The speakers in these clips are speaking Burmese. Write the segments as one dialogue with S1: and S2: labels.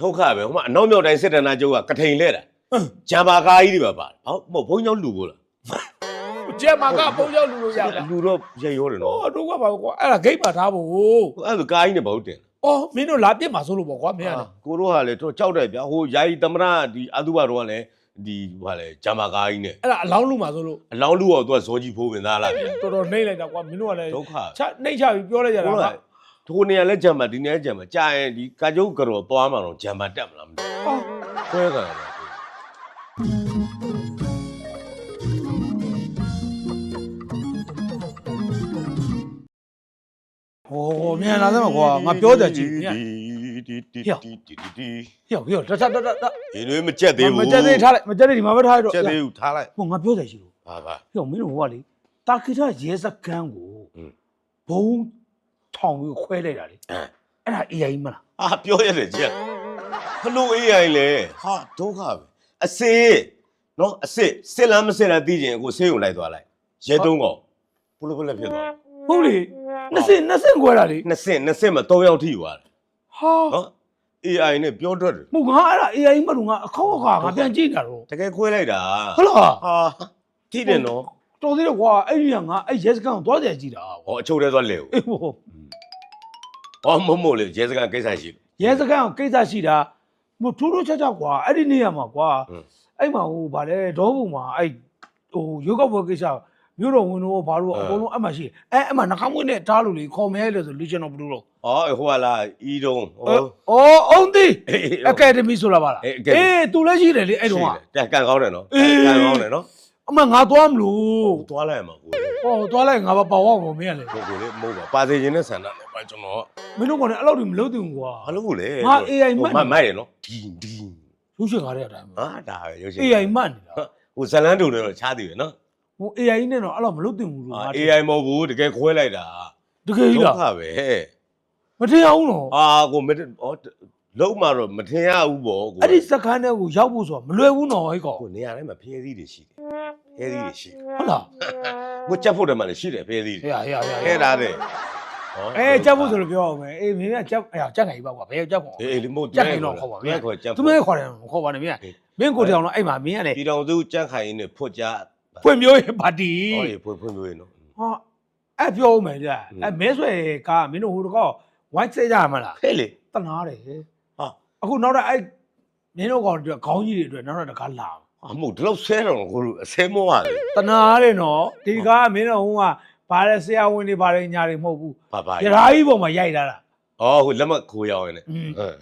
S1: ဒုက္ခပဲဟိုမှာအနောက်မြောက်တိုင်းစစ်တနာကျုပ်ကကထိန်လဲတာဂျမ်ဘာကားကြီးတွေပါပါတယ်ဟောမဟုတ်ဘုန်းကြီးတို့လူကိုလား
S2: ကျဲမှာကပုံရောက်လူလို့ရလား
S1: လူတော့ရိုက်ရောတယ်နော်
S2: ဟောတို့ကပါကွာအဲ့ဒါဂိတ်မှာထားဖို့
S1: အဲ့ဒါကားကြီးနဲ့ဘာလို့တင်
S2: အော်မင်းတို့လာပြစ်မှာဆိုလို့ပေါ့ကွာမင်းကလည်း
S1: ကိုတို့ဟာလေတော့ကြောက်တယ်ဗျာဟိုယာယီသမရဒီအတုဘတော့ကလည်းဒီဟာလေဂျမ်ဘာကားကြီးနဲ့
S2: အဲ့ဒါအလောင်းလူမှာဆိုလို့
S1: အလောင်းလူတော့သူကဇောကြီးဖိုးဝင်သားလာဗျာ
S2: တော်တော်နှိမ့်လိုက်တာကွာမင်းတို့ကလည်း
S1: ဒုက္ခ
S2: ချနှိမ့်ချပြီးပြောလိုက်ကြတာ
S1: ကို
S2: က
S1: ကထိုနေရာလဲဂျမ်ဘာဒီနေရာဂျမ်ဘာကြာရင်ဒီကာကျုပ်ကတော့သွားမှာတော့ဂျမ်ဘာတက်မလားမသိ
S2: အော်
S1: ဘူးခွဲကြတာဗျာ
S2: ဟောမြန်လာသမှာကွာငါပြောတယ်ကြည့်မြန်
S1: ဒီဒီ
S2: ဟေ့
S1: ဒီဒီဒီ
S2: ဟေ့ဟေ့တတတတတ
S1: ဒီလိုမကြက်သေးဘူး
S2: မကြက်သေးထားလိုက်မကြက်သေးဒီမှာပဲထားလိုက်တော့
S1: ကြက်သေးဘူးထားလိုက်
S2: ဟိုငါပြောတယ်ရှိလို့
S1: ပါပါ
S2: ဟေ့မင်းတို့ဟိုကလေတာခိထရဲစကန်းကို
S1: อืม
S2: ဘုံ ထောင်ပြီးခွဲလိုက်တာလေ
S1: အဲ
S2: အဲ့ဒါ AI မလား
S1: အာပြောရတယ်ကြက်ဘလို့ AI လဲဟာဒုက္ခပဲအစစ်နော်အစစ်စစ်လားမစစ်လားသိချင်အခုဆေးုံလိုက်သွားလိုက်ရဲသုံးကောင်ဘလို့ဘလို့ဖြစ်သွား
S2: ဟုတ်လေနှစ်စင်နှစ်စင်ခွဲတာလေ
S1: နှစ်ဆင့်နှစ်ဆင့်မှာ၃ယောက်ထိသွားတယ်
S2: ဟာ
S1: နော် AI နဲ့ပြောတတ်တယ်
S2: မဟုတ်ငါအဲ့ဒါ AI မလို့ငါအခေါက်အခါငါပြန်ကြည့်တာတော့
S1: တကယ်ခွဲလိုက်တာ
S2: ဟုတ်လား
S1: ဟာထိတယ်နော်
S2: တော်သေးတယ်ကွာအဲ့ဒီကငါအဲ့ရဲစကန်ကိုသွားကြည့်ကြည့်တာ
S1: ဟောအချုပ်ထဲသွားလဲဦး
S2: အေးဟို
S1: ဟောမမို့လေရဲစကန်ကိစ္စရှိတယ်
S2: ရဲစကန်ကိုကိစ္စရှိတာမထူးထူးခြားခြားကွာအဲ့ဒီနေရာမှာကွာ
S1: ဟွန်း
S2: အဲ့မှာဟိုဗာလဲဒေါဘုံမှာအဲ့ဟိုရုပ်ောက်ပွဲကိစ္စမြို့တော်ဝင်တော့ဘာလို့အကုန်လုံးအဲ့မှာရှိတယ်အဲ့အဲ့မှာနှာခေါင်းမွေးနဲ့တားလို့လေခေါ်မဲလို့ဆို Legion of Blue တော့
S1: အော်ဟိုဟာလာဤတုံးဟော
S2: အော်အောင်တီ
S1: အေးအေး
S2: အကယ်ဒမီဆိုလာပါလား
S1: အေး Academy
S2: အေးသူလည်းရှိတယ်လေအဲ့တော့က
S1: တက်ကန်ကောင်းတယ်နော်
S2: အေး
S1: ကန်ကောင်းတယ်နော်
S2: အမငါသွားမလို့
S1: သွားလိုက်မှာကို
S2: ဟောသွားလိုက်ငါပါပါဝါကိုမင်းကလေ
S1: ကိုကိုလေးမဟုတ်ပါပါစေခြင်းနဲ့ဆန္ဒနဲ့ပါကျွန်တော်
S2: မင်းတို့ကလည်းအဲ့လောက်ကြီးမလုပ်သင့်ဘူးကွာ
S1: ဘာလို့ကိုလဲ
S2: ငါ AI မှတ်
S1: မမိုက်ရနော်ဒီဒီ
S2: ရုပ်ရှင်ကားတဲ့အတိုင်းပဲ
S1: ဟာဒါပဲရုပ်ရှင်
S2: AI မှတ်နေတာ
S1: ဟိုဇလန်းတူတွေတော့ချားသေးတယ်နော်
S2: ဟို AI နဲ့တော့အဲ့လောက်မလုပ်သင့်ဘူးလို့
S1: အာ
S2: ငါ
S1: AI မဟုတ်ဘူးတကယ်ခွဲလိုက်တာ
S2: တကယ်ကြီး
S1: ဒု
S2: လား
S1: က္ခပဲ
S2: မထင်အောင်တော့
S1: အာကိုမအော် လုံးမတော့မထင်ရဘူးပေါ့ကို
S2: အဲ့ဒီစကန်တဲ့ကိုရောက်ဖို့ဆိုတာမလွယ်ဘူးနော်ဟဲ့ကောင်
S1: ကိုနေရာတိုင်းမှာဖျဲသီးတွေရှိတယ်ဖျဲသီးတွေရှိတယ်
S2: ဟုတ်လား
S1: ကိုကြက်ဖို့တည်းမှာလည်းရှိတယ်ဖျဲသီး
S2: ဟဲ့
S1: တွေ
S2: ဟဲ့ဟဲ့
S1: ခဲတာတဲ့
S2: အဲကြက်ဖို့ဆိုလို့ပြောအောင်မယ်အေးမင်းကကြက်အဲ့ကြက်နိုင်ပါကွာဘယ်ကြက်ဖို့
S1: အေးအေးလေးမို့
S2: ကြက်နိုင်တော့ခေါ်ပါမ
S1: မ
S2: င်း
S1: င်းခေါ်ကြက်
S2: သူမခေါ်တယ်မခေါ်ပါနဲ့မင်းကမင်းကိုတောင်တော့အဲ့မှာမင်းကလေ
S1: ပြည်တော်စုကြက်ခိုင်ရင်းနဲ့ဖွတ်ကြ
S2: ဖွင့်မျိုးရင်ပါတီ
S1: ဟောရေဖွင့်ဖွင့်လို့ရနော်
S2: ဟာအဲ့ပြောဦးမယ်ကြာ
S1: ဟွန်း
S2: အဲ့မဲဆွဲကားမင်းတို့ဟိုတကော white စိတ်ကြရမလား
S1: ဟဲ့လေ
S2: တနာတယ်
S1: ဟာ
S2: အခုနောက်တော့အဲ့မင်းတို့ကောင်တို့ခေါင်းကြီးတွေအတွက်နောက်တော့တကားလာ
S1: အမို့ဒီလောက်ဆဲတော့ကိုလိုအဆဲမောရတယ်
S2: တနာတယ်နော်ဒီကားကမင်းတို့ဟိုကဘာလဲဆရာဝန်တွေဘာလဲညာတွေမဟုတ်ဘူး
S1: ဘာဘာ
S2: ရထားကြီးပေါ်မှာရိုက်လာတာ
S1: အော်ဟိုလက်မခိုးရအောင်ရနေ
S2: อืม
S1: ဟမ်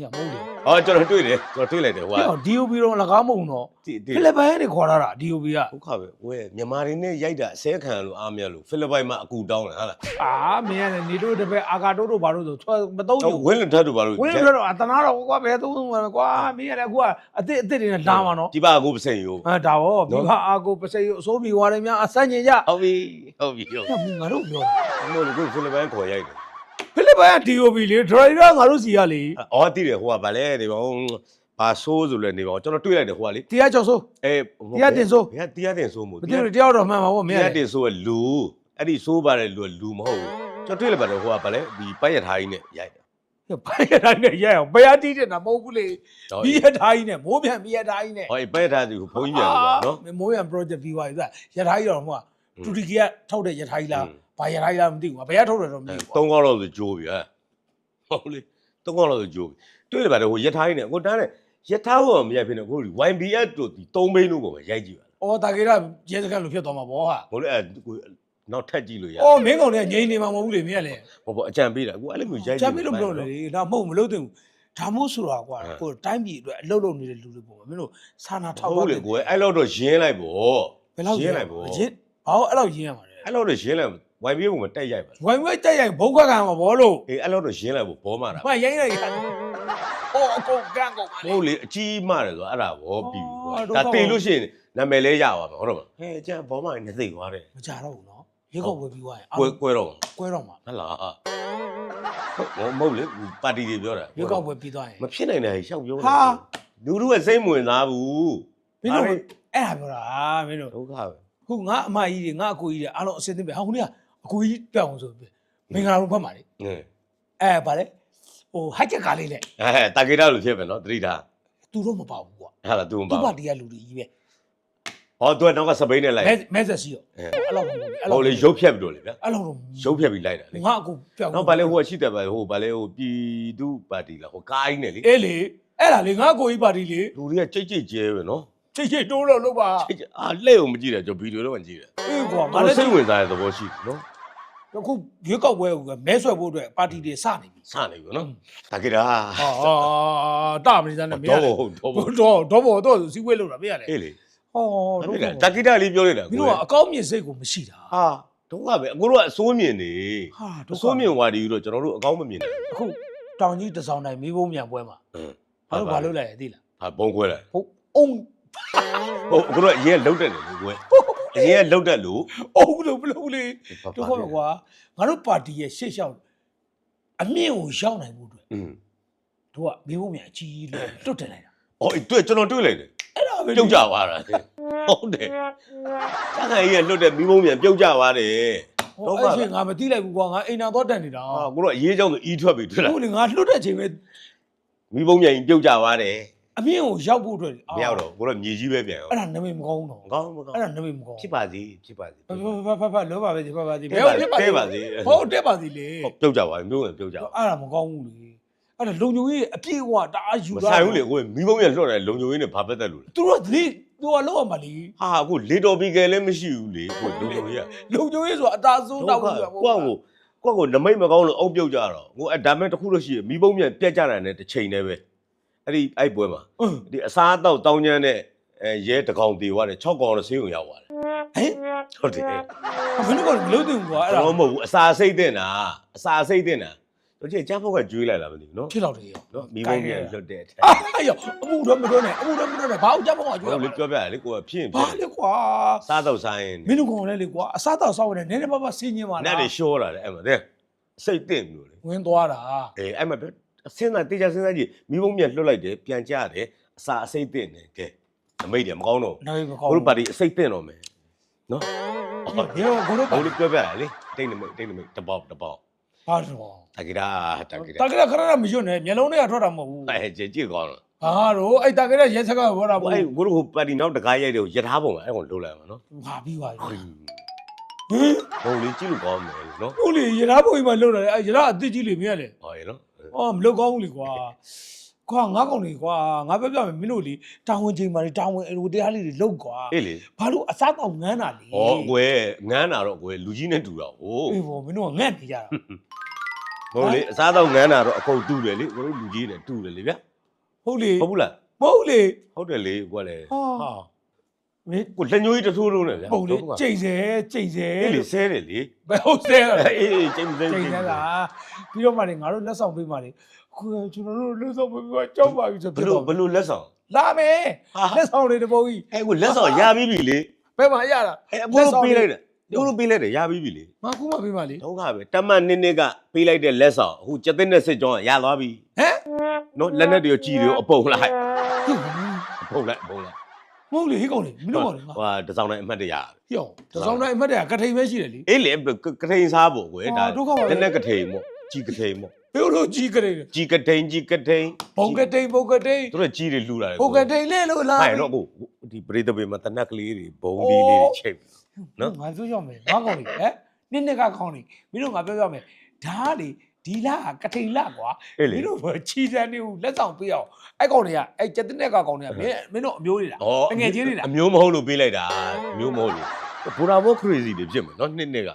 S2: ညမဟုတ်တယ်
S1: အော်ကျွန်တော်တွေ့တယ်ကျွန်တော်တွေ့လိုက်တယ်ဟိုက
S2: ဟို DOB တော့လကားမဟုတ်တော့
S1: တိတိ
S2: ဖိလစ်ပိုင်ကနေခေါ်လာတာ DOB က
S1: ဒုက္ခပဲဝဲမြန်မာတွေနဲ့ရိုက်တာအဆဲခံလို့အားမရလို့ဖိလစ်ပိုင်မှာအကူတောင်းတယ်ဟာလား
S2: အာမင်းကလည်းနေတို့တပည့်အာကာတိုးတို့ဘာလို့ဆိုထွက်မတော့
S1: ဟို
S2: ဘူး
S1: ဝင်းလထတ်တို့ဘာလို့
S2: ဝင်းလို့တော့အတနာတော့ကွာဘယ်သုံးသုံးမှာကွာမင်းကလည်းအခုကအစ်စ်အစ်စ်တွေနဲ့လာမှာနော်
S1: ဒီပါကိုပစိန်ယို
S2: အဲဒါဟောမိဘအာကိုပစိတ်အစိုးမီဝါရများအဆန့်ကျင်ကြ
S1: ဟုတ်ပြီဟုတ်ပြီဟုတ်
S2: ညမင်းငါတို့ပြော
S1: မို့လို့ကိုဖိလစ်ပိုင်ခေါ်ရိုက်တယ်
S2: ဖိလစ်ပိုင်က DOB လေဒရိုက်တာငါတို့စီကလေ
S1: အော်တည်တယ်ဟိုကဗာလဲနေပါဦးဘာဆိုးဆိုလဲနေပါဦးကျွန်တော်တွေ့လိုက်တယ်ဟိုကလေ
S2: တရားကြောက်ဆိုး
S1: အဲ
S2: တရားတင်ဆိုး
S1: ဘယ်တရားတင်ဆိုးမို့
S2: မသိဘူးတရားတော်မှန်ပါဗောမင်း
S1: တရားတင်ဆိုးကလူအဲ့ဒီဆိုးပါတဲ့လူကလူမဟုတ်ဘူးကျွန်တော်တွေ့လိုက်ပါတယ်ဟိုကဗာလဲဒီပိုက်ရထားကြီးနဲ့ရိုက်တယ်
S2: ဘယ်ရတိုင်းနဲ့ရအောင်ဘယ်အတီးတင်တာမဟုတ်ဘူးလေမိရတိုင်းနဲ့မိုးပြန်မိရတိုင်းနဲ့
S1: ဟောဘယ်ထားသူဘုန်းကြီးပြန်လို့ပါနော်
S2: မိုးပြန် project ပြီးသွားပြီဆိုတာရထားကြီးတော့ဟိုကတူတီကထောက်တဲ့ရထားကြီးလား ဘာရထားကြီးလားမသိဘူးဘယ်ကထုတ်တယ်တော့မသိဘူးကွာ
S1: သုံးကောင်းတော့ဆိုကြိုးပြီဟဲ့ဟုတ်လေသုံးကောင်းတော့ဆိုကြိုးပြီတွေ့လိုက်ပါတယ်ဟိုရထားကြီးနဲ့ကိုတန်းနဲ့ရထားဘောမရိုက်ဖြစ်နေကိုဒီ YBS တို့ဒီသုံးဘိန်းတို့ကိုပဲရိုက်ကြည့်ပါ
S2: အော်တာကေရရဲစခန်းလိုဖြစ်သွားမှာဗောဟာ
S1: ဟိုလေအဲ့ကိုနောက်ထပ်ကြည့်လို့ရ
S2: အော်မင်းကောင်တွေကငိမ့်နေမှာမဟုတ်ဘူးလေမင်းကလည်း
S1: ဘောဘောအကြံပေးတာအခုအဲ့လိုမျိုးရိုက်
S2: ချမ်းမလို့မလို့လေဒါမဟုတ်မလို့တင်ဘူးဒါမို့ဆိုတာကွာ
S1: ဟမ်
S2: ကိုတိုင်းပြည်အတွက်အလုပ်လုပ်နေတဲ့လူတွေပေါ့မင်းတို့စာနာထောက်
S1: ဟုတ်လေကိုအဲ့လောက်တော့ရင်းလိုက်ပေါ့
S2: ဘယ်လောက်
S1: ရင်းလိုက်ပေါ့
S2: ရင်းဘာလို့အဲ့လောက်ရင်းရမှာလဲ
S1: အဲ့လောက်တော့ရင်းလိုက် YBS ကိုမတက်ရိုက်ပါ
S2: ဝိုင်ဝဲတက်ရိုက်ဘုတ်ခတ်ခံမှာဘောလို့
S1: အေးအဲ့လောက်တော့ရင်းလိုက်ပေါ့ဘောမာတာ
S2: မရိုင်းရိုက်ခံအော်အကုန်ကန်ကုန်ပါလေ
S1: ဟုတ်လေအကြီးမာတယ်ဆိုအဲ့ဒါဘောပြီကွာ
S2: အော်တော့
S1: ဒါတေလို့ရှိရင်နာမည်လဲရပါမှာဟုတ်တော့မဟဲ့အကျန်ဘောမာနေသိသွားတယ်
S2: မကြတော့ဘူးနော်ရေကောက်ဝယ်ပြီးသွားရင်
S1: ကွဲကွဲတော့
S2: ကွဲတော့မှာ
S1: ဟတ်လားဟုတ်မဟုတ်လေပါတီတွေပြောတာ
S2: ရေကောက်ဝယ်ပြီးသွားရင်
S1: မဖြစ်နိုင်တယ်ရှောက်ပြော
S2: ဟာ
S1: လူတို့ကစိတ်မဝင်သားဘူး
S2: မင်းတို့အဲ့ဒါပြောတာမင်းတို့
S1: ဒုက္ခပဲ
S2: ခုငါအမကြီးတွေငါအကိုကြီးတွေအားလုံးအစင်းသိပဲဟာခုနက အကိုကြီးပြောင်းဆိုပြီမင်္ဂလာလုံးဖတ်ပါလေ
S1: အင်း
S2: အဲဗါလေဟဟိုဟိုက်ချက်ကားလေးနဲ့
S1: အဲတာကေတာလို့ဖြစ်မယ်နော်သတိထား
S2: သူတို့မပါဘူးကွာ
S1: ဟာလား तू မ
S2: သူ့
S1: ပါ
S2: ပါ
S1: ဘူး
S2: တီကလူတွေကြီးပဲ
S1: ဟော तू ကနောက်ကစပိန်နဲ့လိုက်
S2: မဲမဲဆက်စီရော
S1: အဲ
S2: အဲ့လောက်မဟုတ်ဘူးအဲ့
S1: ဟို
S2: လောက်
S1: လေရုပ်ဖြတ်ပြီးတော့လေဗျာ
S2: အဲ့လောက်တော့
S1: ရုပ်ဖြတ်ပြီးလိုက်တာလေ
S2: ငါအခုပြောက်
S1: နောက်ဗာလေဟိုကရှိတယ်ဗာဟိုဗာလေဟိုပြည်သူပါတီလားဟိုကားကြီးနဲ့လေ
S2: အေးလေအဲ့ဒါလေငါကိုကြီးပါတီလေ
S1: လူတွေကကြိတ်ကြိတ်ကျဲပဲနော်
S2: ချိတ်ချိတ်တိုးလို့လို့ပါ
S1: ကြိတ်ကြိတ်အာလှည့်အောင်မကြည့်တယ်ကျွန်တော်ဗီဒီယိုတော့မကြည့်တယ်
S2: အေးကွာငါ
S1: ငါ
S2: လည်း
S1: စိတ်ဝင်စားတဲ့သဘောရှိတယ်နော်
S2: အခုရွေးကောက်ပွဲကမဲဆွဲဖို့အတွက်ပါတီတွေစနေပြီ
S1: စနေပြီနော်တာကေတာ
S2: ဟာတာမနေစမ်းနဲ့မရ
S1: တော့
S2: လေ
S1: ဟုတ်တော့
S2: တော့တော့ဘောတော့စီဝဲလို့တာမရလေ
S1: အေးလေ
S2: ဟော
S1: ဟုတ်ကဲ့တာကေတာလေးပြောလိုက်တာ
S2: မင်းတို့ကအကောင်းမြင်စိတ်ကိုမရှိတာ
S1: ဟာတော့ကပဲအကိုတို့ကအစိုးမြင်နေ
S2: ဟာ
S1: အစိုးမြင်ဝါဒီတော့ကျွန်တော်တို့အကောင်းမမြင်ဘူး
S2: အခုတောင်ကြီးတစောင်းတိုင်းမိဘုံမြန်ပွဲမှာ
S1: ဟမ်
S2: ဘာလို့ဘာလို့လဲသိလား
S1: ဟာဘုံခွဲလိုက်
S2: ဟုတ်အုံ
S1: ဟုတ်အကိုတို့ကအရင်ကလှုပ်တတ်တယ်လို့ကွယ် အရင်ကလှုပ်တတ်လို့
S2: အုံလို့ဘလို့လေတို့ခေါ်ကွာငါတို့ပါတီရဲ့ရှေ့လျှောက်အမြင့်ကိုရောက်နိုင်မှုအတွက်
S1: อืม
S2: တို့ကမိဘုံမြန်အကြီးလို့တွတ်တင်လိုက်တာ
S1: အော်တွေ့ကျွန်တော်တွေ့လိုက်တယ်
S2: အဲ့ဒါပဲ
S1: ပြုတ်ကြသွားတာဟုတ်တယ်တခါကြီးကလွတ်တဲ့မိမုံမြန်ပြုတ်ကြသွားတယ်
S2: ဟောအဲ့ချိန်ငါမသိလိုက်ဘူးကွာငါအိမ်နာတော့တက်နေတာ
S1: ဟာကိုတို့အရေးကြောင်းဆိုအီးထွက်ပြီတွေ့လား
S2: ဟုတ်လေငါလွတ်တဲ့ချိန်ပဲ
S1: မိမုံမြန်ကြီးပြုတ်ကြသွားတယ်
S2: အမြင့်ကိုရောက်ဖို့အတွက်
S1: မရောက်တော့ကိုတို့မြေကြီးပဲပြန်ရော
S2: အဲ့ဒါနမိတ်မကောင်းတော့
S1: မကောင်းမကောင်း
S2: အဲ့ဒါနမိတ်မကောင်း
S1: ဖြစ်ပါစေဖြစ်ပါစေ
S2: ဖဖဖဖလောပါပဲဒီဖပါစီ
S1: တက်ပါစေ
S2: ဘယ်ဟုတ်
S1: တက်ပါစေ
S2: ဟုတ်တက်ပါစီလေ
S1: ဟုတ်ပြုတ်ကြသွားပြီမျိုးဝင်ပြုတ်ကြသွား
S2: အဲ့ဒါမကောင်းဘူးလေအဲ့ဒါလုံညုံကြီးအပြည့်ဝတအားယူ
S1: မ
S2: တာ
S1: ဆိုင်ဘူးလေကိုမိမုံမြန်လွတ်တယ်လုံချုံရင်းနဲ့ဘာပတ်သက်လို့လဲ
S2: သူတို့ကဒီသူကလောက်ရမှာလေ
S1: ဟာအခုလေတော်ပီကယ်လည်းမရှိဘူးလေကိုလုံချုံရင်း
S2: လုံညုံကြီးဆိုတာအသာဆုံးတောက်
S1: ကို
S2: ဘူး
S1: ကကိုကိုကိုနမိတ်မကောင်းလို့အုံပြုတ်ကြတော့ကိုအဲဒါမဲ့တစ်ခုလို့ရှိရင်မိဘုံမြန်ပြက်ကြတာနဲ့တစ်ချိန်တည်းပဲ အဲ့ဒီအဲ့ပွဲမှာ
S2: ဟမ်
S1: ဒီအစားအသောက်တောင်းကျမ်းတဲ့အဲရဲတကောင်တေသွားတယ်6ကောင်တော့ဆေးုံရောက်သွားတယ်
S2: ဟင်
S1: ဟုတ်တယ်
S2: ဘယ်လိုကမလို့တင်ကွာအဲ့
S1: ကျွန်
S2: ဒါ
S1: တော်မဟုတ်ဘူးအစာစိတ်တင်တာအစာစိတ်တင်တာတို့ကြည့်ကျန်းဖို့ကကျွေးလိုက်လားမသိဘူးနော်
S2: ဖြစ်တော့တယ်ရော
S1: နော်မိဘုံမြန်လွတ်တဲ့အထက်
S2: အဲ့ရောအမှုတော့မတော့နဲ့အမှုတော့မတော့နဲ့ဘာအောင်ကြမ်းမအောင်ကျွေး
S1: ဟုတ်
S2: ရ
S1: လေ
S2: မှာ
S1: ပြောပြရလေကိုကဖြစ်ရင်ဖြ
S2: ဘာ
S1: စ်
S2: လဲကွာ
S1: စားတော့စားရင်
S2: မင်းတို့ကောင်လဲလေကွာအစားတောက်ဆောက်နေနည်းနည်းပါးပါဆင်းညင်ပါ
S1: နတ်
S2: လား
S1: တွေရှောတာလေအဲ့မှာတဲ့စိတ်တင်လို့လေ
S2: ဝင်သွားတာ
S1: အေးအဲ့မှာ စဉ်းစားတေချာစဉ်းစားကြည့်မိဘုံမြန်လွတ်လိုက်တယ်ပြန်ကြတယ်အစာအစိတ်တင်တယ်ကဲအမိတ်တယ်မကောင်းတော့
S2: နိုင်မကောင်း
S1: ဘူးတို့ပါတီအစိတ်တင်တော့မယ်နော်
S2: ဒီတော့ကိုတို့ပါ
S1: ဟိုလေပြောပြရလေတိတ်နမိတ်တိတ်နမိတ်တပေါက်တပေါက်
S2: ဘာတော့
S1: တကိရာတကိရာ
S2: တာကရခရရမရွတ်နဲ့မျိုးလုံးတွေကထွက်တာမဟုတ်ဘူး
S1: အဲကြည့်ကြည့်ကောင်းတော့
S2: ဟာတော့အဲ့တာကရရဲစကားဘောတာ
S1: ဟို
S2: ဘော
S1: အဲကိုတို့ဟိုပါတီနောက်တကားရိုက်တယ်ရထားပုံအဲ့ကောင်လှုပ်လိုက်မှာနော်
S2: ဟာပြီးပါပြီ
S1: ဟ
S2: ဟင်ို
S1: လေကြည့်လို့ကောင်းမယ်နော်
S2: ဟုတ်လေရထားပုံကြီးမှလှုပ်တာလေအဲ့ရထားအစ်စ်ကြီးလေမင်းကလေ
S1: ဟောရနော်
S2: အော်မလှုပ်ကောင်းဘူးလေကွာကွာငါကောင်လေကွာငါပြောပြမယ်မင်းတို့လေတာဝန်ချိန်မှာလေတာဝန်အလိုတရားလေးတွေလှုပ်ကွာ
S1: အေးလေ
S2: ဘာလို့အစားတောက်ငန်းတာလေ
S1: ဟောအကွယ်ငန်းတာတော့အကွယ်လူကြီးနဲ့တူတာဟို
S2: အေးဘောမင်းတို့ကငတ်နေကြတာ
S1: ဟိုလေအစားတော့ငန်းတာတော့အကုန်တူတယ်လေကိုတို့လူကြီးနဲ့တူတယ်လေဗျ
S2: ဟုတ်လေ
S1: ဟုတ်ဘူးလား
S2: မဟုတ်လေ
S1: ဟုတ်တယ်လေကွယ်လေ
S2: ဟာ မင်း
S1: ကိုလက်ညှိုးကြီးတစ်ထိုးလုံးနဲ့ဗျ
S2: ပုံလေကြိတ်စေကြိတ်စေ
S1: အေးလေဆဲတယ်လေ
S2: ဘယ်ဟုတ်စေ
S1: အေးအေးကျင်းစဲ
S2: ကြိတ်စေလားပြီးတော့မှလေငါတို့လက်ဆောင်ပေးမှလေခုကျွန်တော်တို့လက်ဆောင်ပေးမှကြောက်ပါပြီဆို
S1: ဘလို့ဘလို့လက်ဆောင်
S2: လာမယ်
S1: ဟာ
S2: လက်ဆောင်တွေတပုံကြီး
S1: အဲကိုလက်ဆောင်ရပြီးပြီလေ
S2: ဘယ်မှာရတာ
S1: အဲအကိုပေးလိုက်တယ်အကိုပေးလိုက်တယ်ရပြီးပြီလေ
S2: ငါခုမှပေးမှလေ
S1: ဒုက္ခပဲတမန်နစ်နစ်ကပေးလိုက်တဲ့လက်ဆောင်အခုကျက်တဲ့နဲ့စစ်ကြောင်းကရသွားပြီ
S2: ဟမ်
S1: နော်လက်နဲ့တွေကြည်တွေအပုံလိုက်
S2: ဟုတ်
S1: အပုံလိုက်အပုံလိုက်
S2: မဟုတ်လေဟိကောင်လေမင်းတို့ကလေငါ
S1: ဟိုတစောင်းနဲ့အမှတ်တရ
S2: ဟိအောင်တစောင်းတိုင်းအမှတ်တရကထိန်ပဲရှိတယ်လေ
S1: အေးလေကထိန်စားဖို့ကွယ်ဒါ
S2: အော်ဒုက္ခပါပဲ
S1: လက်နဲ့ကထိန်မို့ကြီးကထိန်မို့
S2: ဘယ်လိုကြီးကြတယ်
S1: ကြီးကထိန်ကြီးကထိန်
S2: ဘုံကတိန်ဘုံကတိန်
S1: တို့ကကြီးတွေလှူလာတယ်
S2: ဘုံကတိန်လဲလို့လား
S1: ဟဲ့တော့ကိုဒီပရိသတ်ပေမှာတနက်ကလေးတွေဘုံဒီလေးတွေချိန်နော်
S2: ငါပြောရမယ်ငါကောင်လေဟဲ့နစ်နှစ်ကကောင်လေမင်းတို့ငါပြောရမယ်ဓာတ်လေ ဒီလာကထိန်လာကွာ
S1: အေးလေ
S2: မင်းတို့ချီတန်းနေဦးလက်ဆောင်ပေးအောင်အဲ့ကောင်တွေကအဲ့ကျက်တဲ့ကကောင်တွေကမင်းမင်းတို့အမျိုးတွေလား
S1: ဩ
S2: တငယ်ချင်းတွေလား
S1: အမျိုးမဟုတ်လို့ပေးလိုက်တာအမျိုးမဟုတ်လို့ဘူရာဘော crazy တွေဖြစ်မယ်နော်နှစ်နှစ်က